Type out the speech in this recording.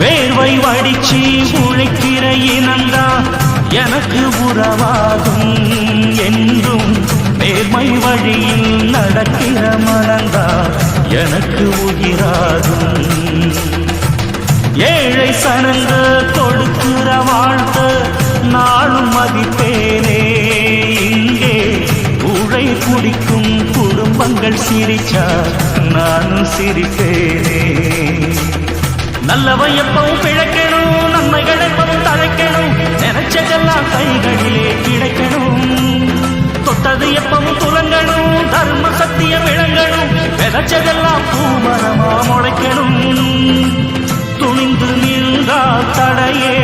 வேர்வை வடிச்சு உழைக்கிற இனந்தா எனக்கு உறவாகும் என்றும் நேர்மை வழியில் நடக்கிற மனந்தா எனக்கு உயிராகும். ஏழை சனங்க கொடுக்கிற வாழ்த்த நாளும் மதிப்பேனே. இங்கே உழை குடிக்கும் குடும்பங்கள் சிரிச்சா நானும் சிரிப்பேனே. நல்லவன் எப்பவும் பிழைக்கணும் நன்மைகள் எப்பவும் தழைக்கணும் நினைச்சதெல்லாம் கைகளிலே கிடைக்கணும். தொட்டது எப்பவும் துலங்கணும் தர்ம சத்தியம் விளங்கணும் விதைச்சதெல்லாம் பூமரமா முளைக்கணும். துணிந்து நின்றா தடையே